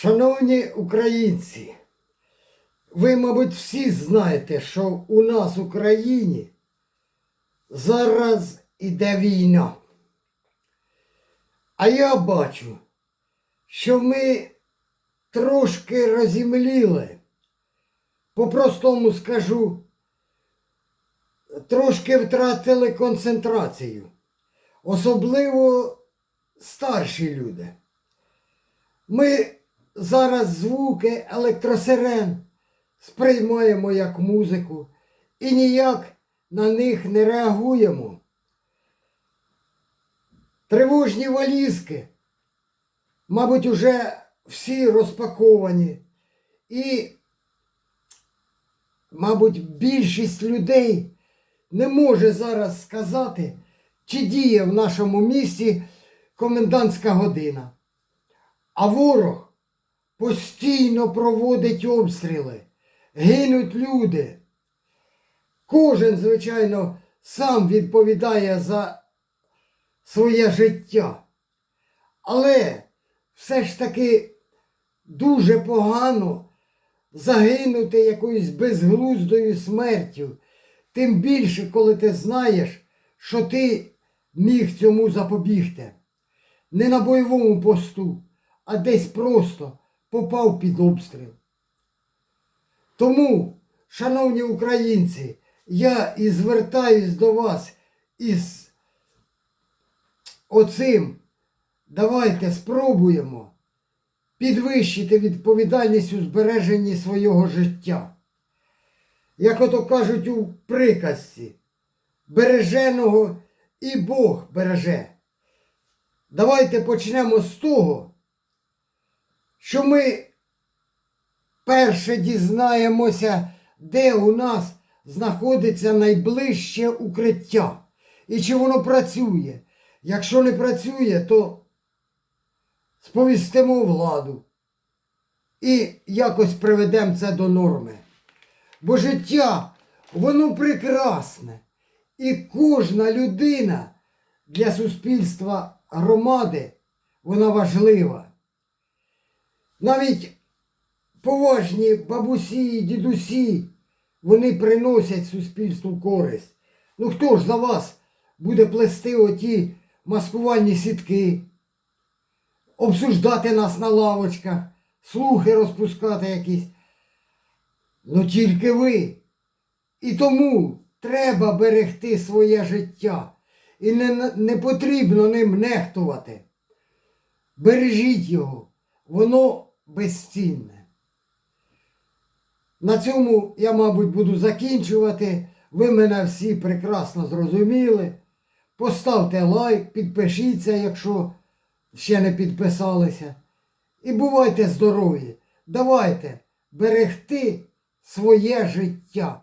Шановні українці, ви, мабуть, всі знаєте, що у нас в Україні зараз іде війна. А я бачу, що ми трошки розімліли. По-простому скажу, трошки втратили концентрацію. Особливо старші люди. Ми зараз звуки електросирен сприймаємо як музику і ніяк на них не реагуємо. Тривожні валізки, мабуть, уже всі розпаковані. І, мабуть, більшість людей не може зараз сказати, чи діє в нашому місті комендантська година. А ворог постійно проводить обстріли, гинуть люди. Кожен, звичайно, сам відповідає за своє життя. Але все ж таки дуже погано загинути якоюсь безглуздою смертю. Тим більше, коли ти знаєш, що ти міг цьому запобігти. Не на бойовому посту, а десь просто попав під обстріл. Тому, шановні українці, я і звертаюсь до вас із оцим. Давайте спробуємо підвищити відповідальність у збереженні свого життя. Як ото кажуть у приказці, береженого і Бог береже. Давайте почнемо з того, що ми перше дізнаємося, де у нас знаходиться найближче укриття і чи воно працює. Якщо не працює, то сповістимо владу і якось приведемо це до норми. Бо життя, воно прекрасне. І кожна людина для суспільства громади, вона важлива. Навіть поважні бабусі і дідусі, вони приносять суспільству користь. Ну хто ж за вас буде плести оті маскувальні сітки, обсуждати нас на лавочках, слухи розпускати якісь? Ну тільки ви. І тому треба берегти своє життя. І не, не потрібно ним нехтувати. Бережіть його, воно безцінне. На цьому я, мабуть, буду закінчувати. Ви мене всі прекрасно зрозуміли. Поставте лайк, підпишіться, якщо ще не підписалися. І бувайте здорові. Давайте берегти своє життя.